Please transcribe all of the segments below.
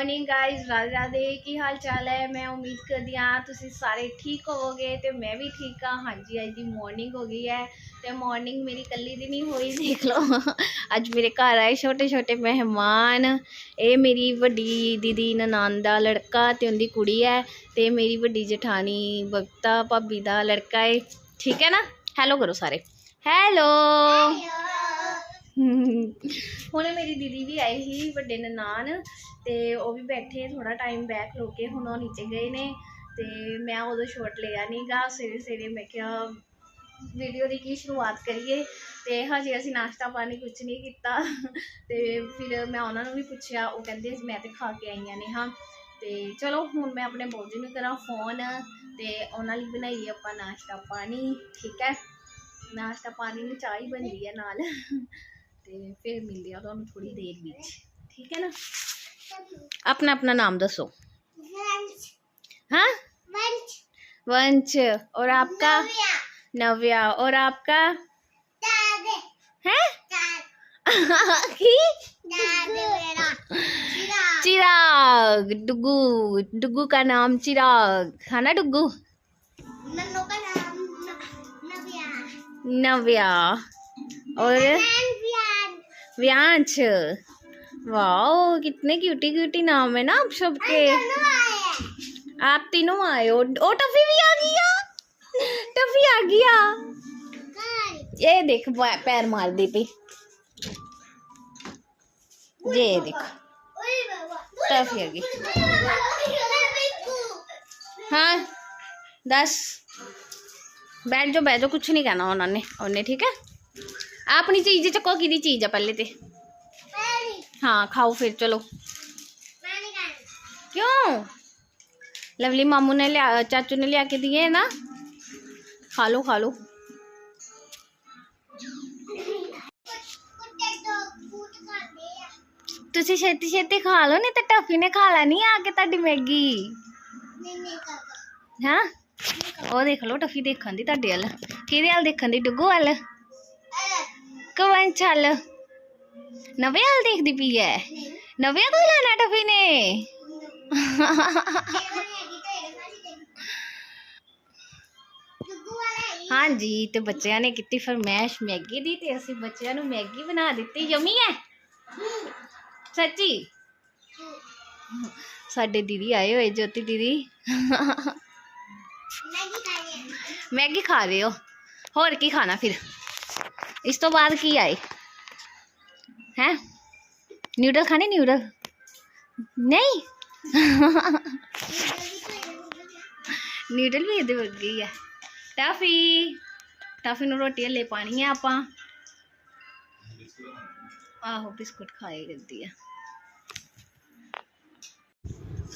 Morning guys Radhe Radhe ਕੀ ਹਾਲ ਚਾਲ ਹੈ ਮੈਂ ਉਮੀਦ ਕਰਦੀ ਹਾਂ ਤੁਸੀਂ ਸਾਰੇ ਠੀਕ ਹੋਵੋਗੇ ਤੇ ਮੈਂ ਵੀ ਠੀਕ ਹਾਂ ਹਾਂਜੀ ਅੱਜ ਦੀ ਮਾਰਨਿੰਗ ਹੋ ਗਈ ਹੈ ਤੇ ਮਾਰਨਿੰਗ ਮੇਰੀ ਕੱਲੀ ਦੀ ਨਹੀਂ ਹੋਈ ਦੇਖ ਲਓ ਅੱਜ ਮੇਰੇ ਘਰ ਆਏ ਛੋਟੇ ਛੋਟੇ ਮਹਿਮਾਨ ਇਹ ਮੇਰੀ ਵੱਡੀ ਦੀਦੀ ਨਨਾਨ ਦਾ ਲੜਕਾ ਤੇ ਉਹਦੀ ਕੁੜੀ ਹੈ ਤੇ ਮੇਰੀ ਵੱਡੀ ਜਠਾਣੀ ਬਗਤਾ ਭਾਬੀ ਦਾ ਲੜਕਾ ਹੈ ਠੀਕ ਹੈ ਨਾ ਹੈਲੋ ਕਰੋ ਸਾਰੇ ਹੈਲੋ ਹੁਣ ਮੇਰੀ ਦੀਦੀ ਵੀ ਆਈ ਸੀ, ਵੱਡੇ ਨਨਾਣ, ਤੇ ਉਹ ਵੀ ਬੈਠੇ ਥੋੜਾ ਟਾਈਮ ਬੈਕ ਰੋ ਕੇ ਹੁਣ ਉਹ ਨੀਚੇ ਗਏ ਨੇ, ਤੇ ਮੈਂ ਉਦੋਂ ਸ਼ੋਟ ਲਿਆ ਨਹੀਂਗਾ ਸਵੇਰੇ ਸਵੇਰੇ ਮੈਂ ਕਿਹਾ ਵੀਡੀਓ ਦੀ ਕੀ ਸ਼ੁਰੂਆਤ ਕਰੀਏ, ਤੇ ਹਜੇ ਅਸੀਂ ਨਾਸ਼ਤਾ ਪਾਣੀ ਕੁਝ ਨਹੀਂ ਕੀਤਾ, ਤੇ ਫਿਰ ਮੈਂ ਉਹਨਾਂ ਨੂੰ ਵੀ ਪੁੱਛਿਆ, ਉਹ ਕਹਿੰਦੇ ਮੈਂ ਤੇ ਖਾ ਕੇ ਆਈਆਂ ਨੇ ਹਾਂ, ਤੇ ਚਲੋ ਹੁਣ ਮੈਂ ਆਪਣੇ ਬੋਜੀ ਨੂੰ ਕਰਾਂ ਫੋਨ ਤੇ ਉਹਨਾਂ ਲਈ ਬਣਾਈਏ ਆਪਾਂ ਨਾਸ਼ਤਾ ਪਾਣੀ, ਠੀਕ ਹੈ? ਨਾਸ਼ਤਾ ਪਾਣੀ ਨੂੰ ਚਾਹ ਹੀ ਬਣਦੀ ਹੈ ਨਾਲ। ਤੇ ਫਿਰ ਮਿਲਦੇ ਆ ਤੁਹਾਨੂੰ ਥੋੜੀ ਦੇਰ ਵਿੱਚ ਠੀਕ ਹੈ ਨਾ अपना अपना नाम दसो हाँ वंश और आपका नव्या और आपका है की चिराग डुगू डुगू का नाम चिराग है ना डुगू नव्या और व्यांश वाओ कितने क्यूटी क्यूटी नाम है ना आप सबके। आप तीनों आए हो। ओ टफी भी आ गया। टफी आ गया। ये देख पैर मार दी पे। ये देख। टफी आ गई। हाँ दस। बैठ जाओ बैठ जाओ कुछ नहीं कहना उन्होंने। उन्हें ठीक है? अपनी चीज चको की चीज है पहले ते हाँ खाओ फिर चलो क्यों लवली मामू ने लिया चाचू ने लिया के दिए है ना खा लो खा लो ਤੁਸੀਂ ਛੇਤੀ ਛੇਤੀ ਖਾ ਲਓ ਨਹੀਂ ਤਾਂ ਟਫੀ ਨੇ ਖਾ ਲੈਣੀ ਆ ਕੇ ਤੁਹਾਡੀ ਮੈਗੀ ਹਾਂ ਉਹ ਦੇਖ ਲਓ ਟਫੀ ਦੇਖਣ ਦੀ ਤੁਹਾਡੇ ਵੱਲ ਕਿਹਦੇ ਵੱਲ ਦੇਖਣ ਦੀ ਡੁੱਗੂ ਵੱਲ ਕਵਨ ਚੱਲ ਨਵੇਂ ਵੱਲ ਦੇਖਦੀ ਪਈ ਐ ਨਵੇਂ ਤੋਂ ਲੈਣਾ ਟਫੀ ਨੇ ਹਾਂਜੀ ਤੇ ਬੱਚਿਆਂ ਨੇ ਕੀਤੀ ਫਰਮੈਸ਼ ਮੈਗੀ ਦੀ ਤੇ ਅਸੀਂ ਬੱਚਿਆਂ ਨੂੰ ਮੈਗੀ ਬਣਾ ਦਿੱਤੀ ਯਮੀ ਹੈ ਸੱਚੀ ਸਾਡੇ ਦੀਦੀ ਆਏ ਹੋਏ ਜੋਤੀ ਦੀਦੀ ਮੈਗੀ ਖਾ ਰਹੇ ਹੋ ਹੋਰ ਕੀ ਖਾਣਾ ਫਿਰ ਇਸ ਤੋਂ ਬਾਅਦ ਕੀ ਆਏ ਹੈ ਨਿਊਡਲ ਖਾਣੇ ਨਿਊਡਲ ਨਹੀਂ ਨਿਊਡਲ ਵੀ ਇਹਦੇ ਵਰਗੇ ਹੀ ਆ ਟਾਫੀ ਟਾਫੀ ਨੂੰ ਰੋਟੀ ਹਲੇ ਪਾਣੀ ਆ ਆਪਾਂ ਆਹੋ ਬਿਸਕੁਟ ਖਾਏ ਕਰਦੀ ਆ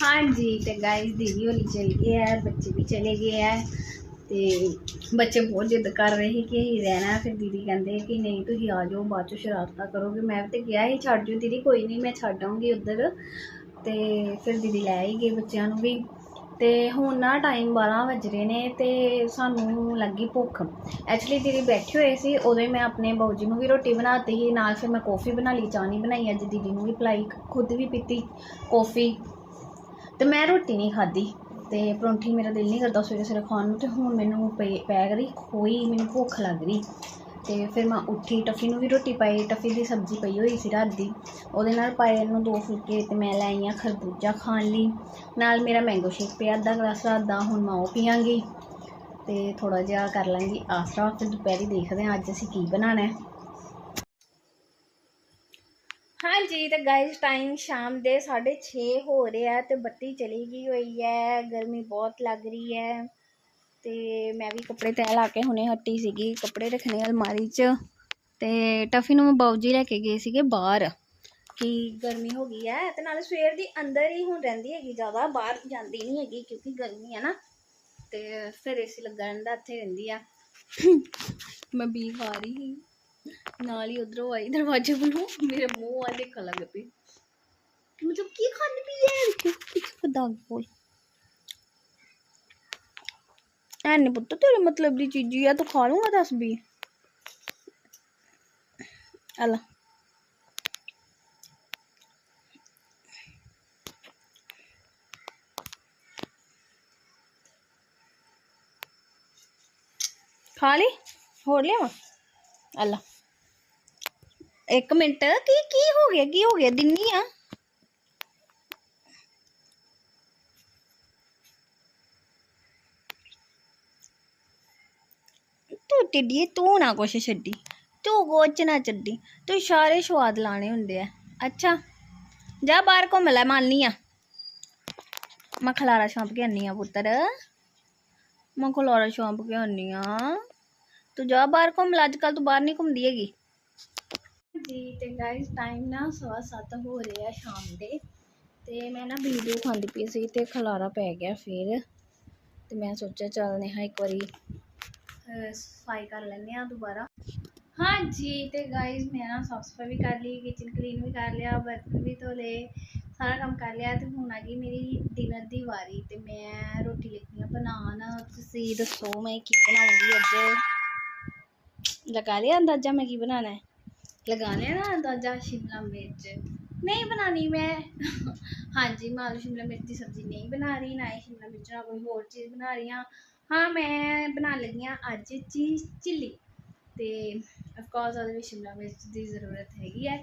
ਹਾਂਜੀ ਤੇ ਗਾਇਸ ਦੀਦੀ ਹੋਲੀ ਚਲ ਗਏ ਹੈ ਬੱਚੇ ਵੀ ਚਲੇ ਗਏ ਹੈ ਤੇ ਬੱਚੇ ਬਹੁਤ ਜਿੱਦ ਕਰ ਰਹੇ ਸੀ ਕਿ ਅਸੀਂ ਰਹਿਣਾ ਫਿਰ ਦੀਦੀ ਕਹਿੰਦੇ ਕਿ ਨਹੀਂ ਤੁਸੀਂ ਆ ਜਾਓ, ਬਾਅਦ 'ਚੋਂ ਸ਼ਰਾਰਤਾਂ ਕਰੋਗੇ। ਮੈਂ ਤੇ ਕਿਹਾ ਸੀ, ਛੱਡ ਜਾਓ ਦੀਦੀ, ਕੋਈ ਨਹੀਂ, ਮੈਂ ਛੱਡ ਆਉਂਗੀ ਉੱਧਰ। ਤੇ ਫਿਰ ਦੀਦੀ ਲੈ ਹੀ ਗਏ ਬੱਚਿਆਂ ਨੂੰ ਵੀ। ਤੇ ਹੁਣ ਨਾ ਟਾਈਮ 12 ਵੱਜ ਰਹੇ ਨੇ ਤੇ ਸਾਨੂੰ ਲੱਗੀ ਭੁੱਖ। ਐਕਚੁਅਲੀ ਦੀਦੀ ਬੈਠੇ ਹੋਏ ਸੀ, ਉਦੋਂ ਹੀ ਮੈਂ ਆਪਣੇ ਬਾਊ ਜੀ ਨੂੰ ਵੀ ਰੋਟੀ ਬਣਾਤੀ ਸੀ, ਨਾਲ ਫਿਰ ਮੈਂ ਕੌਫੀ ਬਣਾ ਲਈ, ਚਾਹ ਨਹੀਂ ਬਣਾਈ, ਅੱਜ ਦੀਦੀ ਨੂੰ ਵੀ ਪਲਾਈ, ਖੁਦ ਵੀ ਪੀਤੀ ਕੌਫੀ ਤੇ ਮੈਂ ਰੋਟੀ ਨਹੀਂ ਖਾਧੀ। ਤੇ ਪਰੌਂਠੀ ਮੇਰਾ ਦਿਲ ਨਹੀਂ ਕਰਦਾ ਸਵੇਰੇ ਸਵੇਰੇ ਖਾਣ ਨੂੰ ਤੇ ਹੁਣ ਮੈਨੂੰ ਪੈ ਪੈ ਗਈ, ਖੋਈ, ਮੈਨੂੰ ਭੁੱਖ ਲੱਗ ਰਹੀ ਤੇ ਫਿਰ ਮੈਂ ਉੱਠੀ, ਟਫੀ ਨੂੰ ਵੀ ਰੋਟੀ ਪਾਈ, ਟਫੀ ਦੀ ਸਬਜ਼ੀ ਪਈ ਹੋਈ ਸੀ ਰਾਤ ਦੀ। ਉਹਦੇ ਨਾਲ ਪਾਏ ਇਹਨੂੰ ਦੋ ਫੁਲਕੇ ਤੇ ਮੈਂ ਲੈ ਆਈ ਹਾਂ ਖਰਬੂਜਾ ਖਾਣ ਲਈ। ਨਾਲ ਮੇਰਾ ਮੈਂਗੋ ਸ਼ੇਕ ਪਿਆ, ਅੱਧਾ ਗਲਾਸ ਰਾਤ ਦਾ, ਹੁਣ ਮੈਂ ਉਹ ਪੀਆਂਗੀ। ਤੇ ਥੋੜਾ ਜਿਹਾ ਕਰ ਲਾਂਗੀ ਆਸਰਾ, ਫਿਰ ਦੁਪਹਿਰੀ ਦੇਖਦੇ ਹਾਂ ਅੱਜ ਅਸੀਂ ਕੀ ਬਣਾਉਣਾ ਹੈ। ਹਾਂਜੀ, ਤੇ ਗਾਇਸ ਟਾਈਮ ਸ਼ਾਮ ਦੇ 6:30 ਹੋ ਰਿਹਾ ਤੇ ਬੱਤੀ ਚਲੀ ਗਈ ਹੋਈ ਹੈ, ਗਰਮੀ ਬਹੁਤ ਲੱਗ ਰਹੀ ਹੈ। ਤੇ ਮੈਂ ਵੀ ਕੱਪੜੇ ਤੈਅ ਲਾ ਕੇ ਹੁਣੇ ਹੱਟੀ ਸੀਗੀ, ਕੱਪੜੇ ਰੱਖਣੇ ਅਲਮਾਰੀ 'ਚ। ਤੇ ਟਫੀ ਨੂੰ ਬਾਊਜੀ ਲੈ ਕੇ ਗਏ ਸੀਗੇ ਬਾਹਰ। ਕਿ ਗਰਮੀ ਹੋ ਗਈ ਹੈ, ਤੇ ਨਾਲੇ ਸਵੇਰ ਦੀ ਅੰਦਰ ਹੀ ਹੁਣ ਰਹਿੰਦੀ ਹੈਗੀ, ਜ਼ਿਆਦਾ ਬਾਹਰ ਜਾਂਦੀ ਨਹੀਂ ਹੈਗੀ ਕਿਉਂਕਿ ਗਰਮੀ ਹੈ ਨਾ। ਤੇ ਫਿਰ ਏਸੀ ਲੱਗਾ ਰਹਿੰਦਾ ਇੱਥੇ ਰਹਿੰਦੀ ਆ। ਮੈਂ ਬੀ ਖਾ ਸੀ ਨਾਲ ਹੀ ਉਧਰੋਂ ਆਈ ਦਰਵਾਜ਼ੇ ਵੱਲੋਂ ਮੇਰੇ ਮੂੰਹ ਵੱਲ ਦੇਖਣ ਲੱਗ ਪਈ ਮਤਲਬ ਕੀ ਖਾਂਦੀ ਪਈ ਹੈ ਵਿੱਚ ਵਿੱਚ ਦਾਗ ਬੋਲ ਐ ਨਹੀਂ ਪੁੱਤ ਤੇਰੇ ਮਤਲਬ ਦੀ ਚੀਜ਼ੀ ਆ ਤੂੰ ਖਾ ਲੂੰਗਾ ਦੱਸ ਵੀ ਅਲਾ खा ली होर लिया अल्लाह ਇੱਕ ਮਿੰਟ, ਕੀ ਕੀ ਹੋ ਗਿਆ, ਕੀ ਹੋ ਗਿਆ? ਦਿੰਨੀ ਆ। ਤੂੰ ਟਿੱਡੀ, ਤੂੰ ਨਾ ਕੁਛ ਛੱਡੀ। ਤੂੰ ਗੋਚ ਨਾ ਛੱਡੀ ਤੂੰ ਸਾਰੇ ਸਵਾਦ ਲਾਣੇ ਹੁੰਦੇ ਆ। ਅੱਛਾ, ਜਾ ਬਾਹਰ ਘੁੰਮ ਲੈ ਮਾਨਨੀ ਆ। ਮੈਂ ਖਲਾਰਾ ਛਾਂਪ ਕੇ ਆਨੀ ਆ, ਪੁੱਤਰ। ਮੈਂ ਖਲਾਰਾ ਛਾਂਪ ਕੇ ਆਨੀ ਆ। ਤੂੰ ਜਾ ਬਾਹਰ ਘੁੰਮ ਲੈ, ਅੱਜ ਕੱਲ ਤੂੰ ਬਾਹਰ ਨਹੀਂ ਘੁੰਮਦੀ ਹੈਗੀ। ਜੀ ਤੇ ਗਾਇਸ ਟਾਈਮ ਨਾ ਸਵਾ ਸੱਤ ਹੋ ਰਿਹਾ ਸ਼ਾਮ ਦੇ। ਤੇ ਮੈਂ ਨਾ ਵੀਡੀਓ ਖਾਂਦੀ ਪਈ ਸੀ ਤੇ ਖਲਾਰਾ ਪੈ ਗਿਆ ਫਿਰ। ਤੇ ਮੈਂ ਸੋਚਿਆ ਚੱਲ ਨੇਹਾ ਇੱਕ ਵਾਰੀ ਸਫ਼ਾਈ ਕਰ ਲੈਂਦੇ ਆ ਦੁਬਾਰਾ। ਹਾਂਜੀ, ਤੇ ਗਾਇਸ ਮੈਂ ਨਾ ਸਾਫ਼ ਸਫ਼ਾਈ ਵੀ ਕਰ ਲਈ ਕਿਚਨ ਕਲੀਨ ਵੀ ਕਰ ਲਿਆ ਬਰਤਨ ਵੀ ਧੋ ਲਏ ਸਾਰਾ ਕੰਮ ਕਰ ਲਿਆ ਤੇ ਹੁਣ ਆ ਗਈ ਮੇਰੀ ਡਿਨਰ ਦੀ ਵਾਰੀ ਤੇ ਮੈਂ ਰੋਟੀ ਲੱਗੀ ਆ ਬਣਾਉਣ। ਤੁਸੀਂ ਦੱਸੋ ਮੈਂ ਕੀ ਬਣਾਉਂਗੀ ਅੱਜ? ਲਗਾ ਲਿਆ ਅੰਦਾਜ਼ਾ ਮੈਂ ਕੀ ਬਣਾਉਣਾ ਹੈ? ਲਗਾ ਲਿਆ ਨਾ ਅੰਦਾਜ਼ਾ ਸ਼ਿਮਲਾ ਮਿਰਚ। ਨਹੀਂ ਬਣਾਣੀ ਮੈਂ। ਹਾਂਜੀ, ਮੈਂ ਆਲੂ ਸ਼ਿਮਲਾ ਮਿਰਚ ਦੀ ਸਬਜ਼ੀ ਨਹੀਂ ਬਣਾ ਰਹੀ, ਨਾ ਹੀ ਸ਼ਿਮਲਾ ਮਿਰਚ ਨਾਲ ਕੋਈ ਹੋਰ ਚੀਜ਼ ਬਣਾ ਰਹੀ ਹਾਂ। ਹਾਂ, ਮੈਂ ਬਣਾ ਲੱਗੀ ਹਾਂ ਅੱਜ ਚੀਜ਼ ਚਿੱਲੀ। ਤੇ ਆਫ ਕੋਰਸ ਉਹਦੇ ਵਿੱਚ ਸ਼ਿਮਲਾ ਮਿਰਚ ਦੀ ਜ਼ਰੂਰਤ ਹੈਗੀ ਹੈ।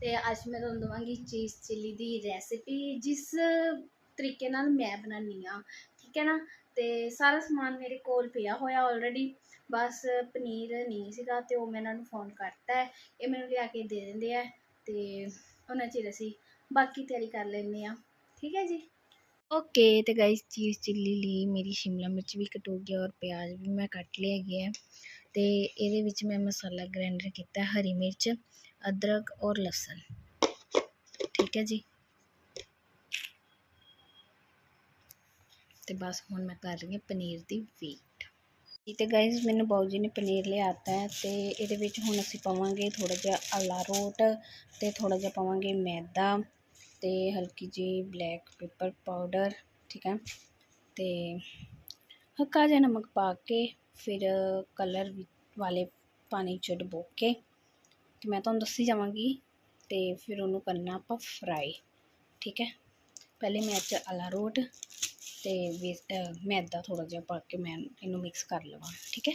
ਤੇ ਅੱਜ ਮੈਂ ਤੁਹਾਨੂੰ ਦਵਾਂਗੀ ਚੀਜ਼ ਚਿੱਲੀ ਦੀ ਰੈਸਿਪੀ ਜਿਸ ਤਰੀਕੇ ਨਾਲ ਮੈਂ ਬਣਾਉਂਦੀ ਹਾਂ। ਠੀਕ ਹੈ ਨਾ? ਤੇ ਸਾਰਾ ਸਮਾਨ ਮੇਰੇ ਕੋਲ ਪਿਆ ਹੋਇਆ ਆਲਰੇਡੀ ਬਸ ਪਨੀਰ ਨਹੀਂ ਸੀਗਾ ਤੇ ਉਹ ਮੈਂ ਇਹਨਾਂ ਨੂੰ ਫੋਨ ਕਰਤਾ ਇਹ ਮੈਨੂੰ ਲਿਆ ਕੇ ਦੇ ਦਿੰਦੇ ਆ ਤੇ ਉਹਨਾਂ ਚਿਰ ਅਸੀਂ ਬਾਕੀ ਤਿਆਰੀ ਕਰ ਲੈਂਦੇ ਆ ਠੀਕ ਹੈ ਜੀ? ਓਕੇ ਤੇ ਗਾਇਸ ਚੀਜ਼ ਚਿੱਲੀ ਲਈ ਮੇਰੀ ਸ਼ਿਮਲਾ ਮਿਰਚ ਵੀ ਕਟ ਹੋ ਗਿਆ ਔਰ ਪਿਆਜ਼ ਵੀ ਮੈਂ ਕੱਟ ਲਿਆ ਗਿਆ ਤੇ ਇਹਦੇ ਵਿੱਚ ਮੈਂ ਮਸਾਲਾ ਗ੍ਰਾਈਂਡਰ ਕੀਤਾ ਹਰੀ ਮਿਰਚ, ਅਦਰਕ ਔਰ ਲਸਣ। ਠੀਕ ਹੈ ਜੀ? ਤੇ ਬਸ ਹੁਣ ਮੈਂ ਕਰ ਰਹੀ ਹਾਂ ਪਨੀਰ ਦੀ ਵੀ ਤੇ ਗਾਇਸ ਮੈਨੂੰ ਬਾਊ ਜੀ ਨੇ ਪਨੀਰ ਲਿਆਤਾ ਹੈ ਤੇ ਇਹਦੇ ਵਿੱਚ ਹੁਣ ਅਸੀਂ ਪਾਵਾਂਗੇ ਥੋੜਾ ਜਿਹਾ ਅਲਾਰੋਟ ਤੇ ਥੋੜਾ ਜਿਹਾ ਪਾਵਾਂਗੇ ਮੈਦਾ ਤੇ ਹਲਕੀ ਜੀ ਬਲੈਕ ਪੇਪਰ ਪਾਊਡਰ ਠੀਕ ਹੈ? ਤੇ ਹਲਕਾ ਜਿਹਾ ਨਮਕ ਪਾ ਕੇ ਫਿਰ ਕਲਰ ਵਾਲੇ ਪਾਣੀ ਚ ਡਬੋ ਕੇ ਤੇ ਮੈਂ ਤੁਹਾਨੂੰ ਦੱਸੀ ਜਾਵਾਂਗੀ ਤੇ ਫਿਰ ਉਹਨੂੰ ਕਰਨਾ ਆਪਾਂ ਫਰਾਈ ਠੀਕ ਹੈ? ਪਹਿਲੇ ਮੈਂ ਚ ਅਲਾਰੋਟ ਤੇ ਵੇ- ਮੈਦਾ ਥੋੜਾ ਜਿਹਾ ਪਾ ਕੇ ਮੈਂ ਇਹਨੂੰ ਮਿਕਸ ਕਰ ਲਵਾਂ, ਠੀਕ ਹੈ?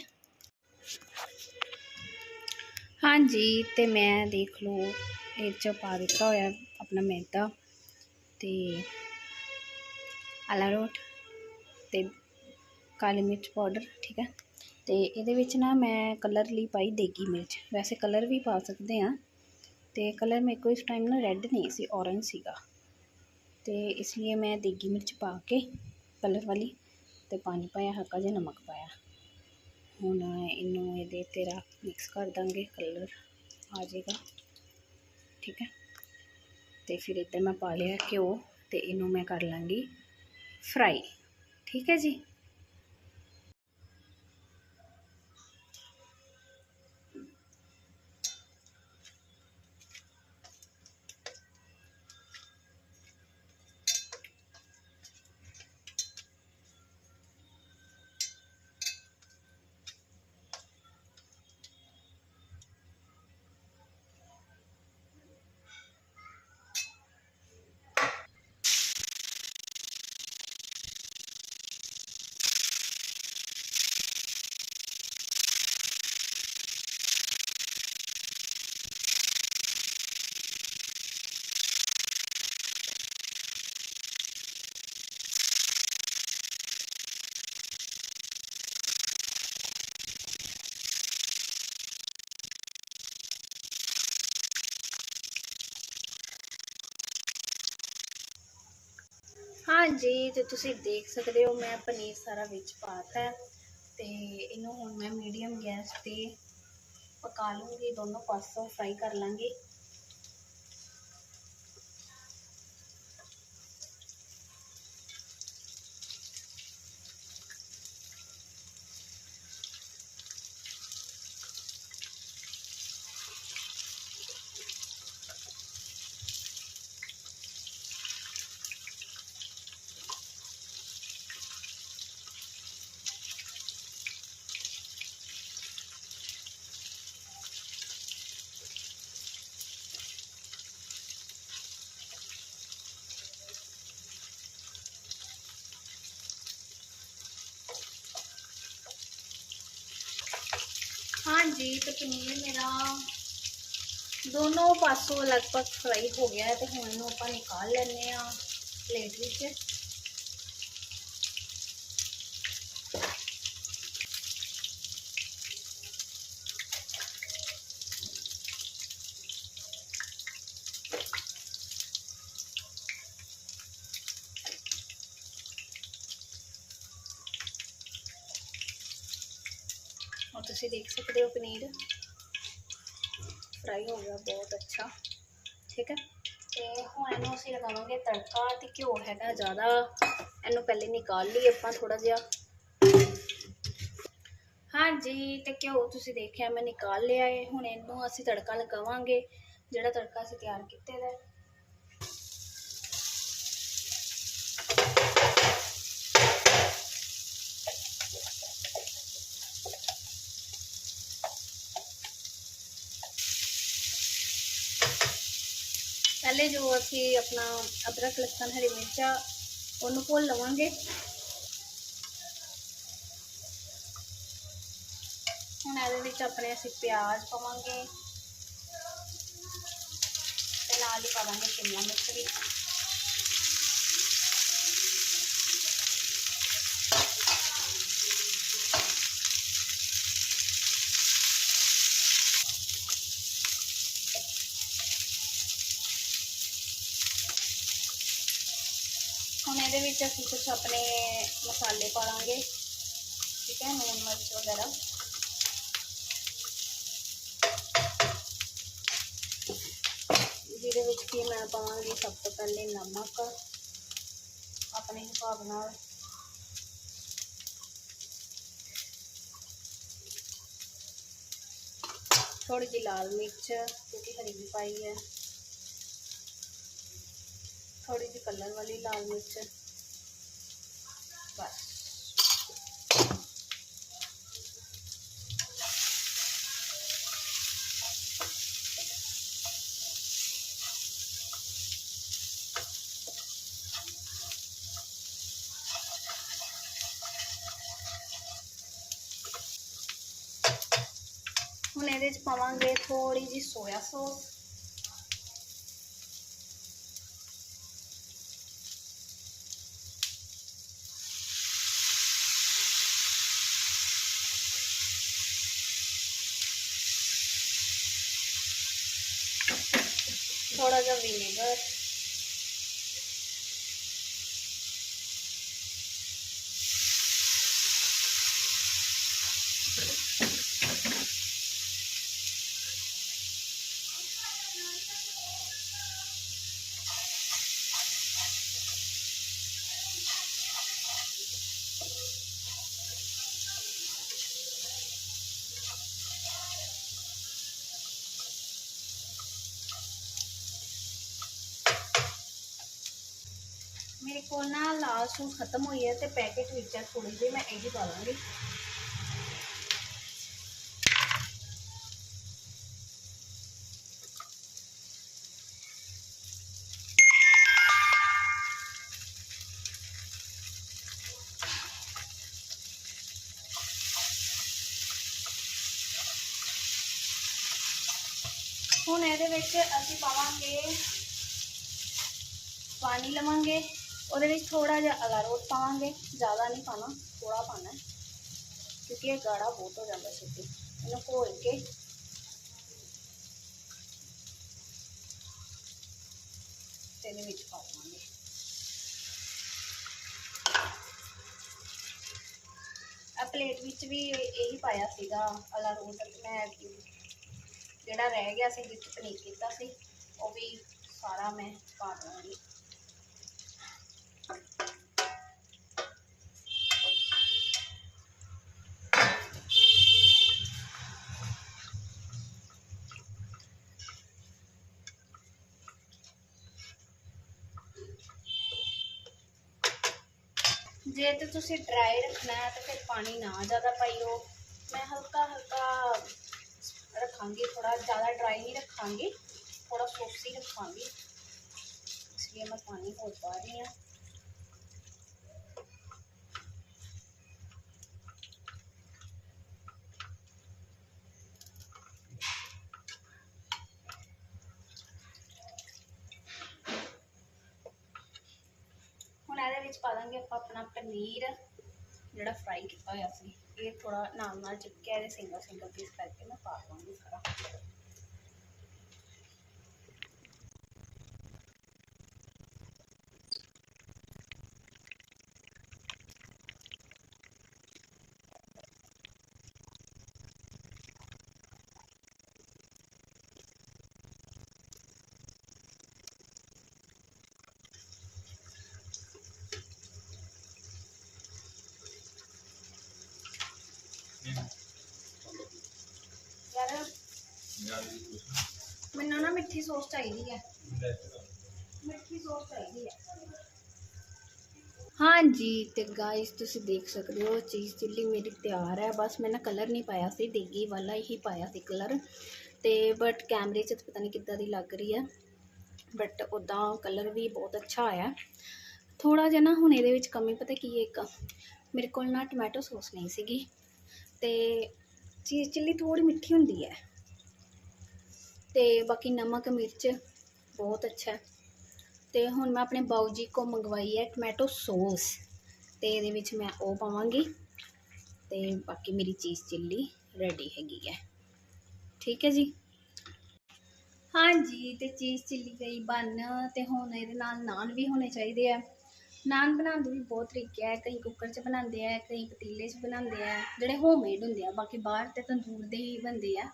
ਹਾਂਜੀ, ਤੇ ਮੈਂ ਦੇਖ ਲਓ, ਇਹ 'ਚ ਪਾ ਦਿੱਤਾ ਹੋਇਆ ਆਪਣਾ ਮੈਦਾ ਤੇ ਅਲਾਰੋਟ ਤੇ ਕਾਲੀ ਮਿਰਚ ਪਾਊਡਰ, ਠੀਕ ਹੈ? ਤੇ ਇਹਦੇ ਵਿੱਚ ਨਾ ਮੈਂ ਕਲਰ ਲਈ ਪਾਈ ਦੇਗੀ ਮਿਰਚ, ਵੈਸੇ ਕਲਰ ਵੀ ਪਾ ਸਕਦੇ ਆ ਤੇ ਕਲਰ ਮੇਰੇ ਕੋਲ ਇਸ ਟਾਈਮ ਨਾ ਰੈੱਡ ਨਹੀਂ ਸੀ ਔਰੰਜ ਸੀਗਾ, ਤੇ ਇਸ ਲਈ ਮੈਂ ਦੇਗੀ ਮਿਰਚ ਪਾ ਕੇ ਕਲਰ ਵਾਲੀ ਤੇ ਪਾਣੀ ਪਾਇਆ, ਹਲਕਾ ਜਿਹਾ ਨਮਕ ਪਾਇਆ। ਹੁਣ ਇਹਨੂੰ ਇਹਦੇ ਤੇ ਰੱਖ ਮਿਕਸ ਕਰ ਦਾਂਗੇ ਕਲਰ, ਆ ਜਾਏਗਾ। ਠੀਕ ਹੈ? ਤੇ ਫਿਰ ਇੱਧਰ ਮੈਂ ਪਾ ਲਿਆ ਘਿਓ ਤੇ ਇਹਨੂੰ ਮੈਂ ਕਰ ਲਾਂਗੀ ਫਰਾਈ ਠੀਕ ਹੈ ਜੀ? ਹਾਂਜੀ, ਤੇ ਤੁਸੀਂ ਦੇਖ ਸਕਦੇ ਹੋ, ਮੈਂ ਪਨੀਰ ਸਾਰਾ ਵਿੱਚ ਪਾਤਾ ਤੇ ਇਹਨੂੰ ਹੁਣ ਮੈਂ ਮੀਡੀਅਮ ਗੈਸ ਤੇ ਪਕਾ ਲੂੰਗੀ, ਦੋਨੋਂ ਪਾਸੋਂ ਫਰਾਈ ਕਰ ਲਾਂਗੀ। ਹਾਂਜੀ ਤੇ ਪਨੀਰ ਮੇਰਾ ਦੋਨੋਂ ਪਾਸੋਂ ਲਗਭਗ ਫਰਾਈ ਹੋ ਗਿਆ ਹੈ ਤੇ ਹੁਣ ਇਹਨੂੰ ਆਪਾਂ ਨਿਕਾਲ ਲੈਂਦੇ ਆ ਪਲੇਟ ਵਿੱਚ। और ਤੁਸੀਂ ਦੇਖ ਸਕਦੇ ਹੋ ਪਨੀਰ। ਫਰਾਈ ਹੋ ਗਿਆ ਠੀਕ ਹੈ? ਤੇ ਹੁਣ ਇਹਨੂੰ ਅਸੀਂ ਲਗਾਵਾਂਗੇ ਤੜਕਾ ਤੇ ਘਿਓ ਹੈਗਾ ਜ਼ਿਆਦਾ। ਇਹਨੂੰ ਪਹਿਲੇ ਨਿਕਾਲ ਲਈ ਆਪਾਂ ਥੋੜਾ ਜਿਹਾ। ਹਾਂਜੀ, ਤੇ ਘਿਓ ਤੁਸੀਂ ਦੇਖਿਆ ਮੈਂ ਨਿਕਾਲ ਲਿਆ ਹੈ ਹੁਣ ਇਹਨੂੰ ਅਸੀਂ ਤੜਕਾ ਲਗਾਵਾਂਗੇ। ਜਿਹੜਾ ਤੜਕਾ ਅਸੀਂ ਤਿਆਰ ਕੀਤੇ ਦਾ ਹੈ। ਪਹਿਲੇ ਜੋ ਅਸੀਂ ਆਪਣਾ ਅਦਰਕ, ਲਸਣ, ਹਰੀ ਮਿਰਚਾਂ ਉਹਨੂੰ ਭੁੰਨ ਲਵਾਂਗੇ। ਹੁਣ ਇਹਦੇ ਵਿੱਚ ਆਪਣੇ ਅਸੀਂ ਪਿਆਜ਼ ਪਾਵਾਂਗੇ ਤੇ ਨਾਲ ਹੀ ਪਾਵਾਂਗੇ ਸ਼ਿਮਲਾ ਮਿਰਚ ਵੀ। ਹੁਣ ਇਹਦੇ ਵਿੱਚ ਅਸੀਂ ਕੁਝ ਆਪਣੇ ਮਸਾਲੇ ਪਾ ਲਾਂਗੇ ਠੀਕ ਹੈ ਨੂਨ ਮਿਰਚ ਵਗੈਰਾ ਜਿਹਦੇ ਵਿੱਚ ਕੀ ਮੈਂ ਪਾਵਾਂਗੀ ਸਭ ਤੋਂ ਪਹਿਲੇ ਨਮਕ ਆਪਣੇ ਹਿਸਾਬ ਨਾਲ ਥੋੜੀ ਜਿਹੀ ਲਾਲ ਮਿਰਚ ਕਿਉਂਕਿ ਹਰੀ ਵੀ ਪਾਈ ਹੈ थोड़ी सी कलर वाली लाल मिर्च बस ਹੁਣ ਇਹਦੇ ਚ ਪਾਵਾਂਗੇ ਥੋੜੀ ਜੀ ਸੋਇਆ थोड़ा सा विनेगर ਨਾ ਲਾਲ ਖਤਮ ਹੋਈ ਹੈ ਤੇ ਪੈਕੇਟ ਵਿੱਚ ਥੋੜੀ ਜਿਹੀ, ਮੈਂ ਇਹ ਹੀ ਪਾ ਲਾਂਗੀ। ਹੁਣ ਇਹਦੇ ਵਿੱਚ ਅਸੀਂ ਪਾਵਾਂਗੇ, ਪਾਣੀ ਲਵਾਂਗੇ। ਉਹਦੇ ਵਿੱਚ ਥੋੜਾ ਜਿਹਾ ਅਲਾਰੋਟ ਪਾਵਾਂਗੇ, ਜ਼ਿਆਦਾ ਨਹੀਂ ਪਾਣਾ ਥੋੜਾ ਪਾਣਾ ਕਿਉਂਕਿ ਇਹ ਗਾੜਾ ਬਹੁਤ ਹੋ ਜਾਂਦਾ ਛੇਤੀ। ਇਹਨੂੰ ਘੋਲ ਕੇ ਤੇ ਵਿੱਚ ਪਾਵਾਂਗੇ। ਆ ਪਲੇਟ ਵਿੱਚ ਵੀ ਇਹੀ ਪਾਇਆ ਸੀਗਾ ਅਲਾਰੋਟ ਮੈਂ ਜਿਹੜਾ ਰਹਿ ਗਿਆ ਸੀ ਵਿੱਚ ਪਨੀਰ ਕੀਤਾ ਸੀ, ਉਹ ਵੀ ਸਾਰਾ ਮੈਂ ਪਾ ਦਵਾਂਗੀ ਜੇ ਤੇ ਤੁਸੀਂ ਡਰਾਈ ਰੱਖਣਾ ਹੈ ਤਾਂ ਫਿਰ ਪਾਣੀ ਨਾ ਜ਼ਿਆਦਾ ਪਾਈਓ। ਮੈਂ ਹਲਕਾ ਹਲਕਾ ਰੱਖਾਂਗੀ ਥੋੜਾ ਜ਼ਿਆਦਾ ਡਰਾਈ ਨਹੀਂ ਰੱਖਾਂਗੀ ਥੋੜਾ ਸੌਫਟ ਰੱਖਾਂਗੀ। ਇਸ ਲਈ ਮੈਂ ਪਾਣੀ ਹੋਰ ਪਾ ਰਹੀ ਹਾਂ ਇਹਦੇ ਚ ਪਾ ਦਾਂਗੇ ਆਪਾਂ ਆਪਣਾ ਪਨੀਰ ਜਿਹੜਾ ਫਰਾਈ ਕੀਤਾ ਹੋਇਆ ਸੀ, ਇਹ ਥੋੜਾ ਨਾਲ ਨਾਲ ਚਿਪਕਿਆ ਇਹਦੇ ਸਿੰਗਲ ਸਿੰਗਲ ਪੀਸ ਕਰਕੇ ਮੈਂ ਪਾ ਦਵਾਂਗੀ ਸਾਰਾ ਯਾਰ ਮੈਨੂੰ ਨਾ ਮਿੱਠੀ ਸੌਸ ਚਾਹੀਦੀ ਹੈ ਮਿੱਠੀ ਸੌਸ ਚਾਹੀਦੀ ਹੈ ਹਾਂਜੀ, ਤੇ ਗਾਇਸ ਤੁਸੀਂ ਦੇਖ ਸਕਦੇ ਹੋ ਚੀਜ਼ ਚਿੱਲੀ ਮੇਰੀ ਤਿਆਰ ਹੈ। ਬਸ ਮੈਂ ਨਾ ਕਲਰ ਨਹੀਂ ਪਾਇਆ ਸੀ, ਦੇਗੀ ਵਾਲਾ ਹੀ ਪਾਇਆ ਸੀ ਕਲਰ ਤੇ ਬਟ ਕੈਮਰੇ 'ਚ ਪਤਾ ਨਹੀਂ ਕਿੱਦਾਂ ਦੀ ਲੱਗ ਰਹੀ ਹੈ ਬਟ ਉਦਾਂ ਕਲਰ ਵੀ ਬਹੁਤ ਅੱਛਾ ਆਇਆ। ਥੋੜਾ ਜਿਹਾ ਨਾ ਹੁਣ ਇਹਦੇ ਵਿੱਚ ਕਮੀ, ਪਤਾ ਕੀ ਹੈ ਇੱਕ? ਮੇਰੇ ਕੋਲ ਨਾ ਟੋਮੈਟੋ ਸੌਸ ਨਹੀਂ ਸੀਗੀ। ਤੇ ਚੀਜ਼ ਚਿੱਲੀ ਥੋੜੀ ਮਿੱਠੀ ਹੁੰਦੀ ਹੈ। ਤੇ ਬਾਕੀ ਨਮਕ, ਮਿਰਚ ਬਹੁਤ ਅੱਛਾ ਹੈ। ਤੇ ਹੁਣ ਮੈਂ ਆਪਣੇ ਬਾਊ ਜੀ ਕੋ ਮੰਗਵਾਈ ਹੈ ਟੋਮੈਟੋ ਸੌਸ। ਤੇ ਇਹਦੇ ਵਿੱਚ ਮੈਂ ਉਹ ਪਾਵਾਂਗੀ ਤੇ ਬਾਕੀ ਮੇਰੀ ਚੀਜ਼ ਚਿੱਲੀ ਰੈਡੀ ਹੈਗੀ ਹੈ। ਠੀਕ ਹੈ ਜੀ? ਹਾਂਜੀ, ਤੇ ਚੀਜ਼ ਚਿੱਲੀ ਗਈ ਬਣ ਤੇ ਹੁਣ ਇਹਦੇ ਨਾਲ ਨਾਨ ਵੀ ਹੋਣੇ ਚਾਹੀਦੇ ਆ ਨਾਨ ਬਣਾਉਣ ਦੇ ਵੀ ਬਹੁਤ ਤਰੀਕੇ ਆ ਕਈ ਕੁੱਕਰ 'ਚ ਬਣਾਉਂਦੇ ਆ ਕਈ ਪਤੀਲੇ 'ਚ ਬਣਾਉਂਦੇ ਆ ਜਿਹੜੇ ਹੋਮਮੇਡ ਹੁੰਦੇ ਆ, ਬਾਕੀ ਬਾਹਰ ਤੇ ਤੰਦੂਰ ਦੇ ਹੀ ਬਣਦੇ ਆ।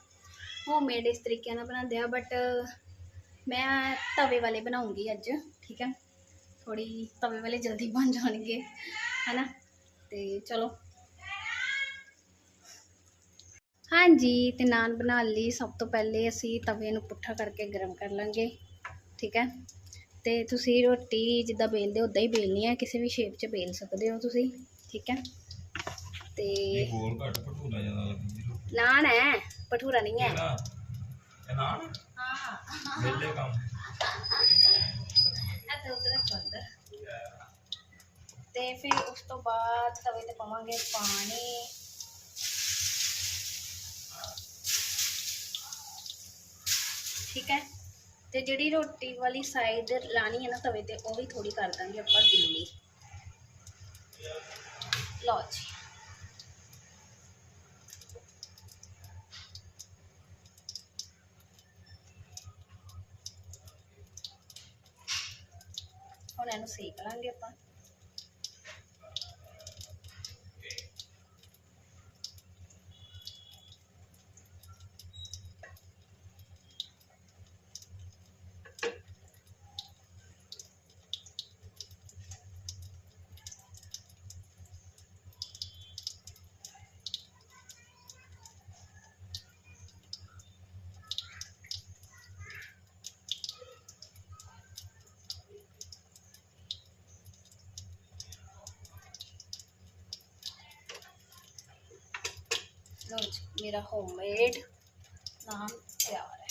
ਹੋਮਮੇਡ ਇਸ ਤਰੀਕੇ ਨਾਲ ਬਣਾਉਂਦੇ ਆ ਬਟ ਮੈਂ ਤਵੇ ਵਾਲੇ ਬਣਾਉਂਗੀ ਅੱਜ, ਠੀਕ ਹੈ? ਥੋੜੀ ਤਵੇ ਵਾਲੇ ਜਲਦੀ ਬਣ ਜਾਣਗੇ, ਹਨਾ? ਤੇ ਚਲੋ। ਹਾਂਜੀ, ਤੇ ਨਾਨ ਬਣਾ ਲਈ। ਸਭ ਤੋਂ ਪਹਿਲੇ ਅਸੀਂ ਤਵੇ ਨੂੰ ਪੁੱਠਾ ਕਰਕੇ ਗਰਮ ਕਰ ਲਾਂਗੇ, ਠੀਕ ਹੈ? ਤੇ ਤੁਸੀਂ ਰੋਟੀ ਜਿੱਦਾਂ ਬੇਲਦੇ ਉਦਾਂ ਹੀ ਬੇਲਣੀ ਹੈ। ਕਿਸੇ ਵੀ ਸ਼ੇਪ 'ਚ ਬੇਲ ਸਕਦੇ ਹੋ ਤੁਸੀਂ, ਠੀਕ ਹੈ? ਤੇ ਇਹ ਘੱਟ ਭਟੂਰਾ ਜ਼ਿਆਦਾ ਲੱਗਦੀ। ਰੋਟੀ ਨਾਨ ਹੈ ਭਟੂਰਾ ਨਹੀਂ ਹੈ ਇਹਦਾ ਇਹ ਨਾਲ ਹਾਂ ਵਿਹਲੇ ਕੰਮ ਇੱਥੇ ਉੱਧਰ ਰੱਖੋ ਅੰਦਰ ਤੇ ਫਿਰ ਉਸ ਤੋਂ ਬਾਅਦ ਤਵੇ ਤੇ ਪਾਵਾਂਗੇ ਪਾਣੀ ਠੀਕ ਹੈ ਤੇ ਜਿਹੜੀ ਰੋਟੀ ਵਾਲੀ ਸਾਈਡ ਲਾਣੀ ਹੈ ਨਾ ਤਵੇ ਤੇ ਉਹ ਵੀ ਥੋੜੀ ਕਰ ਦਾਂਗੇ ਆਪਾਂ ਗਿੱਲੀ ਲਓ ਜੀ ਹੁਣ ਇਹਨੂੰ ਸੇਕ ਲਾਂਗੇ ਆਪਾਂ। ਲਓ ਜੀ ਮੇਰਾ ਹੋਮਮੇਡ ਨਾਨ ਤਿਆਰ ਹੈ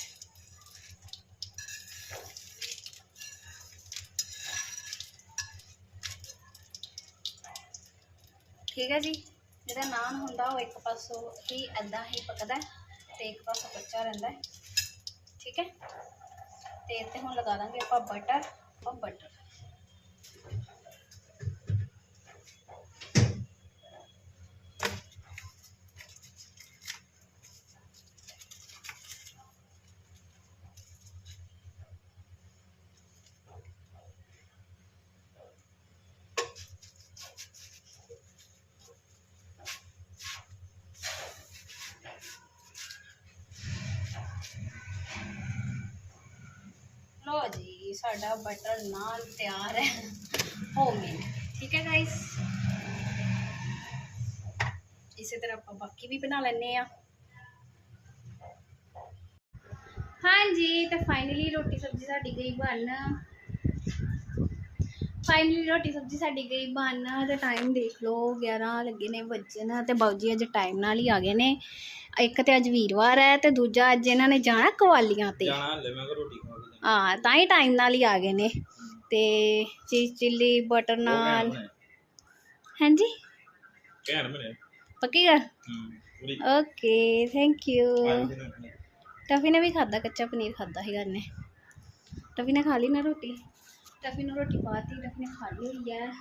ਠੀਕ ਹੈ ਜੀ ਜਿਹੜਾ ਨਾਨ ਹੁੰਦਾ ਉਹ ਇੱਕ ਪਾਸੋਂ ਹੀ ਐਦਾਂ ਹੀ ਪਕਦਾ ਹੈ ਤੇ ਇੱਕ ਪਾਸੋਂ ਕੱਚਾ ਰਹਿੰਦਾ ਠੀਕ ਹੈ ਤੇ ਇੱਥੇ ਹੁਣ ਲਗਾ ਦਾਂਗੇ ਆਪਾਂ ਬਟਰ ਆਪਾਂ ਬਟਰ ਜੀ ਸਾਡਾ ਬਟਰ ਨਾਨ ਤਿਆਰ ਹੈ ਹੋਮਮੇਡ ਠੀਕ ਹੈ ਗਾਇਸ ਇਸੇ ਤਰ੍ਹਾਂ ਆਪਾਂ ਬਾਕੀ ਵੀ ਬਣਾ ਲੈਣੇ ਆ ਹਾਂਜੀ ਤਾਂ ਫਾਈਨਲੀ ਰੋਟੀ ਸਬਜ਼ੀ ਸਾਡੀ ਗਈ ਬਣ ਫਾਈਨਲੀ ਰੋਟੀ ਸਬਜ਼ੀ ਸਾਡੀ ਗਈ ਬਣ ਤੇ ਟਾਈਮ ਦੇਖ ਲਓ 11 ਲੱਗੇ ਨੇ ਵੱਜਣ ਤੇ ਬਾਊਜੀ ਅੱਜ ਟਾਈਮ ਨਾਲ ਹੀ ਆ ਗਏ ਨੇ। ਇੱਕ ਤੇ ਅੱਜ ਵੀਰਵਾਰ ਹੈ ਤੇ ਦੂਜਾ ਅੱਜ ਇਹਨਾਂ ਨੇ ਜਾਣਾ ਕਵਾਲੀਆਂ ਤੇ। ਜਾਣਾ ਹਲੇ ਮੈਂ ਰੋਟੀ ਖਾ ਕੇ ਹਾਂ ਤਾਂ ਹੀ ਟਾਈਮ ਨਾਲ ਹੀ ਆ ਗਏ ਨੇ। ਤੇ ਚੀਜ਼ ਚਿੱਲੀ ਬਟਰ ਨਾਨ ਹਾਂਜੀ? ਕਹਿਣ ਮਨੇ ਪੱਕੀ ਗੱਲ? Okay thank you. ਟਫੀ ਨੇ ਵੀ ਖਾਦਾ ਕੱਚਾ ਪਨੀਰ ਖਾਦਾ ਸੀਗਾ ਇਹਨੇ। ਟਫੀ ਨੇ ਖਾ ਲਈ ਨਾ ਰੋਟੀ? ਟਫੀ ਨੂੰ ਰੋਟੀ ਪਾਤੀ ਟਫੀ ਨੇ ਖਾ ਲਈ ਹੋਈ ਹੈ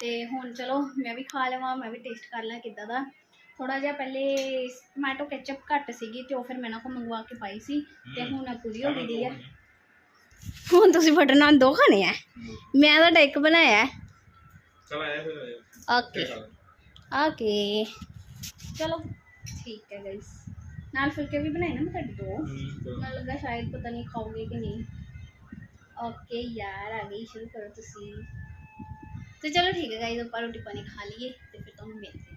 ਤੇ ਹੁਣ ਚਲੋ ਮੈਂ ਵੀ ਖਾ ਲਵਾਂ ਮੈਂ ਵੀ ਟੇਸਟ ਕਰ ਲਾਂ ਕਿੱਦਾਂ ਦਾ। ਥੋੜਾ ਜਿਹਾ ਪਹਿਲੇ ਟੋਮੈਟੋ ਕੈਚਅਪ ਘੱਟ ਸੀਗੀ ਤੇ ਉਹ ਫਿਰ ਮੈਂ ਨਾ ਕੋ ਮੰਗਵਾ ਕੇ ਪਾਈ ਸੀ। ਤੇ ਹੁਣ ਪੂਰੀ ਹੋ ਗਈ ਹੈ ਹੁਣ ਤੁਸੀਂ ਬਟਰ ਨਾਨ ਦੋ ਖਾਣੇ ਆ? ਮੈਂ ਤਾਂ ਇੱਕ ਬਣਾਇਆ। ਚਲ ਆਇਆ ਫਿਰ ਓਕੇ ਓਕੇ ਚਲੋ ਠੀਕ ਹੈ ਗਾਇਸ ਨਾਲ ਫੁਲਕੇ ਵੀ ਬਣਾਏ ਨਾ ਮੈਂ ਤੁਹਾਡੇ ਦੋ ਮੈਨੂੰ ਲੱਗਾ ਸ਼ਾਇਦ ਪਤਾ ਨਹੀਂ ਖਾਓਗੇ ਕਿ ਨਹੀਂ। ਓਕੇ ਯਾਰ, ਆ ਗਈ ਸ਼ੁਰੂ ਕਰੋ ਤੁਸੀਂ। ਤੇ ਚਲੋ ਠੀਕ ਹੈ ਗਾਇਸ ਆਪਾਂ ਰੋਟੀ ਪਾਣੀ ਖਾ ਲਈਏ ਤੇ ਫਿਰ ਤੁਹਾਨੂੰ ਮਿਲਦੇ ਹਾਂ।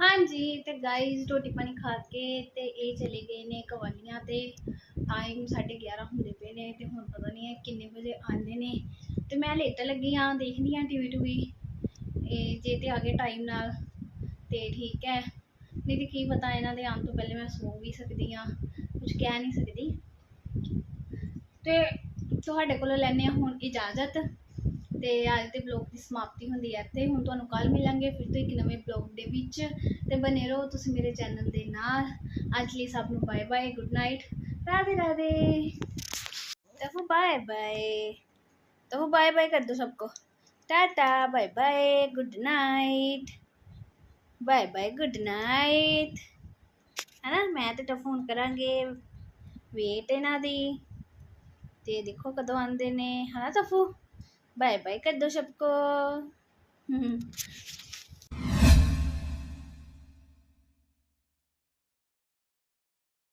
ਹਾਂਜੀ, ਤੇ ਗਾਇਸ ਰੋਟੀ ਪਾਣੀ ਖਾ ਕੇ ਤੇ ਇਹ ਚਲੇ ਗਏ ਨੇ ਕਵਾਲੀਆਂ ਤੇ। ਟਾਈਮ 11:30 ਹੁੰਦੇ ਪਏ ਨੇ ਤੇ ਹੁਣ ਪਤਾ ਨਹੀਂ ਹੈ ਕਿੰਨੇ ਵਜੇ ਆਉਂਦੇ ਨੇ। ਤੇ ਮੈਂ ਲੇਟ ਲੱਗੀ ਆ ਦੇਖਦੀ ਆ ਟੀਵੀ ਟੂਵੀ। ਇਹ ਜੇ ਤੇ ਆ ਗਏ ਟਾਈਮ ਨਾਲ, ਤੇ ਠੀਕ ਹੈ। ਨਹੀਂ ਤੇ ਕੀ ਪਤਾ ਇਹਨਾਂ ਦੇ ਆਉਣ ਤੋਂ ਪਹਿਲੇ ਮੈਂ ਸੋ ਵੀ ਸਕਦੀ ਆ ਕੁਝ ਕਹਿ ਨਹੀਂ ਸਕਦੀ। ਤੇ ਤੁਹਾਡੇ ਕੋਲੋਂ ਲੈਣੇ ਹੁਣ ਇਜਾਜ਼ਤ ਤੇ ਅੱਜ ਦੇ ਬਲੌਗ ਦੀ ਸਮਾਪਤੀ ਹੁੰਦੀ ਹੈ ਤੇ ਹੁਣ ਤੁਹਾਨੂੰ ਕੱਲ ਮਿਲਾਂਗੇ ਫਿਰ ਤੋਂ ਇੱਕ ਨਵੇਂ ਬਲੌਗ ਦੇ ਵਿੱਚ ਤੇ ਬਨੇ ਰਹੋ ਤੁਸੀਂ ਮੇਰੇ ਚੈਨਲ ਦੇ ਨਾਲ ਅੱਜ ਲਈ ਸਭ ਨੂੰ bye bye good night Radhe Radhe ਤਫੂ bye bye ਤਫੂ ਬਾਏ ਬਾਏ ਕਰ ਦੋ सबको tata bye bye good night bye bye good night ਹੈਨਾ ਮੈਂ ਤੇ ਟਫੋਨ ਕਰਾਂਗੇ ਵੇਟ ਇਹਨਾਂ ਦੀ ਤੇ ਦੇਖੋ ਕਦੋਂ ਆਉਂਦੇ ਨੇ ਹਨਾ ਟਫੂ ਬਾਏ ਬਾਏ ਕਰ ਦੋ ਸਭ ਕੋ।